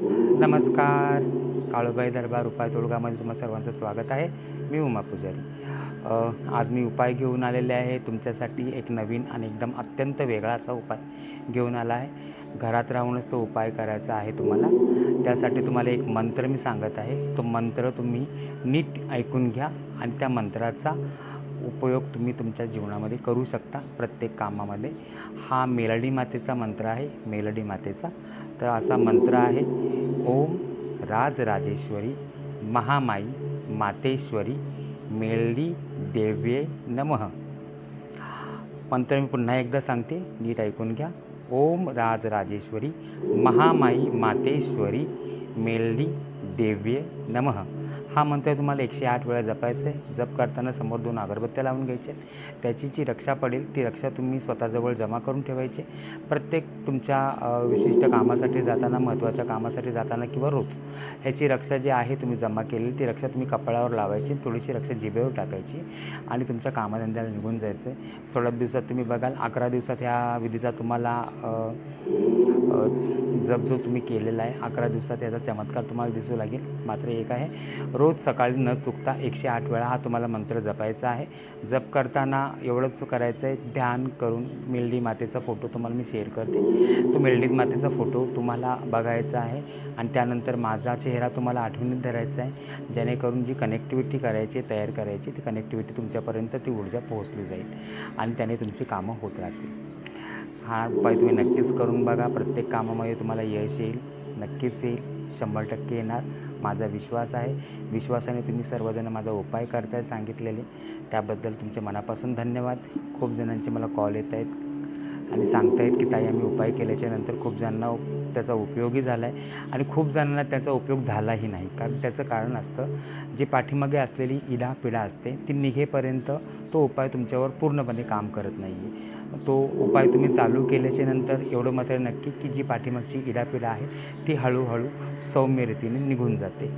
नमस्कार. काळूबाई दरबार उपाय तोडगामध्ये तुम्हा सर्वांचं स्वागत आहे. मी उमा पुजारी. आज मी उपाय घेऊन आलेले आहे. तुमच्यासाठी एक नवीन आणि एकदम अत्यंत वेगळा असा उपाय घेऊन आला आहे. घरात राहूनच तो उपाय करायचा आहे तुम्हाला. त्यासाठी तुम्हाला एक मंत्र मी सांगत आहे. तो मंत्र तुम्ही नीट ऐकून घ्या आणि त्या मंत्राचा उपयोग तुम्ही तुमच्या जीवनामध्ये करू शकता प्रत्येक कामामध्ये. हा मेलडी मातेचा मंत्र आहे मेलडी मातेचा. तर असा मंत्र आहे ओम राजराजेश्वरी महामाई मातेश्वरी मेलडी देव्ये नमः. मंत्र मी पुन्हा एकदा सांगते नीट ऐकून घ्या. ओम राजराजेश्वरी महामाई मातेश्वरी मेलडी देव्ये नमः. हा मंत्र तुम्हाला एकशे आठ वेळा जपायचं आहे जप करताना समोर दोन अगरबत्त्या लावून घ्यायच्या. त्याची जी रक्षा पडेल ती रक्षा तुम्ही स्वतःजवळ जमा करून ठेवायची. प्रत्येक तुमच्या विशिष्ट कामासाठी जाताना महत्त्वाच्या कामासाठी जाताना किंवा रोज ह्याची रक्षा जी आहे तुम्ही जमा केलेली ती रक्षा तुम्ही कपाळावर लावायची थोडीशी रक्षा जिभेवर टाकायची आणि तुमच्या कामाधंद्याला निघून जायचं आहे थोड्या दिवसात तुम्ही बघाल अकरा दिवसात ह्या विधीचा तुम्हाला जप जो तुम्ही केलेला आहे अकरा दिवसात याचा चमत्कार तुम्हाला दिसू लागेल. मात्र एक आहे रोज सकाळी न चुकता एकशे आठ वेळा हा तुम्हाला मंत्र जपायचा आहे. जप करताना एवढंच करायचं आहे ध्यान करून मेलडी मातेचा फोटो तुम्हाला मी शेअर करते. तो मेलडी मातेचा फोटो तुम्हाला बघायचा आहे आणि त्यानंतर माझा चेहरा तुम्हाला आठवणीत धरायचा आहे. जेणेकरून जी कनेक्टिव्हिटी करायची तयार करायची ती कनेक्टिव्हिटी तुमच्यापर्यंत ती ऊर्जा पोहोचली जाईल आणि त्याने तुमची कामं होत राहतील. हा उपाय तुम्ही नक्कीच करून बघा. प्रत्येक कामामध्ये तुम्हाला यश येईल. नक्कीच येईल. शंभर टक्के येणार. माझा विश्वास आहे. विश्वासाने तुम्ही सर्वजण माझा उपाय करताय सांगितलेले. त्याबद्दल तुमचे मनापासून धन्यवाद. खूप जणांचे मला कॉल येत आहेत आणि सांगतायत की ताई आम्ही उपाय केल्याच्यानंतर खूप जणांना त्याचा उपयोगही झाला आहे आणि खूप जणांना त्याचा उपयोग झालाही नाही. कारण त्याचं कारण असतं जे पाठीमागे असलेली इडा पिढा असते ती निघेपर्यंत तो उपाय तुमच्यावर पूर्णपणे काम करत नाही आहे तो उपाय तुम्ही चालू केल्याच्यानंतर एवढं मात्र नक्की की जी पाठीमागची इडापिडा आहे ती हळूहळू सौम्य रीतीने निघून जाते.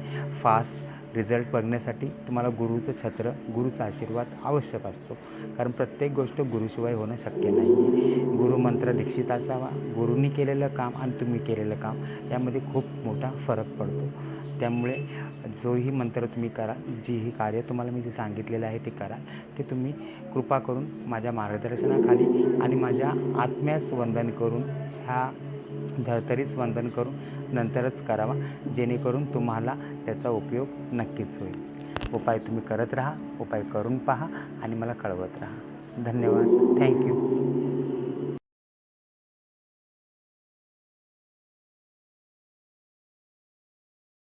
फास्ट रिझल्ट बघण्यासाठी तुम्हाला गुरुचं छत्र गुरुचा आशीर्वाद आवश्यक असतो. कारण प्रत्येक गोष्ट गुरुशिवाय होणं शक्य नाही. आहे गुरुमंत्र दीक्षित असावा गुरुनी केलेलं काम आणि तुम्ही केलेलं काम यामध्ये खूप मोठा फरक पडतो. त्यामुळे जोही मंत्र तुम्ही करा जीही कार्य तुम्हाला मी जे सांगितलेलं आहे ते करा. ते तुम्ही कृपा करून माझ्या मार्गदर्शनाखाली आणि माझ्या आत्म्यास वंदन करून ह्या धर्तरीस वंदन करून नंतरच करावा जेणेकरून तुम्हाला त्याचा उपयोग नक्कीच होईल. उपाय तुम्ही करत राहा उपाय करून पहा आणि मला कळवत राहा. धन्यवाद. थँक्यू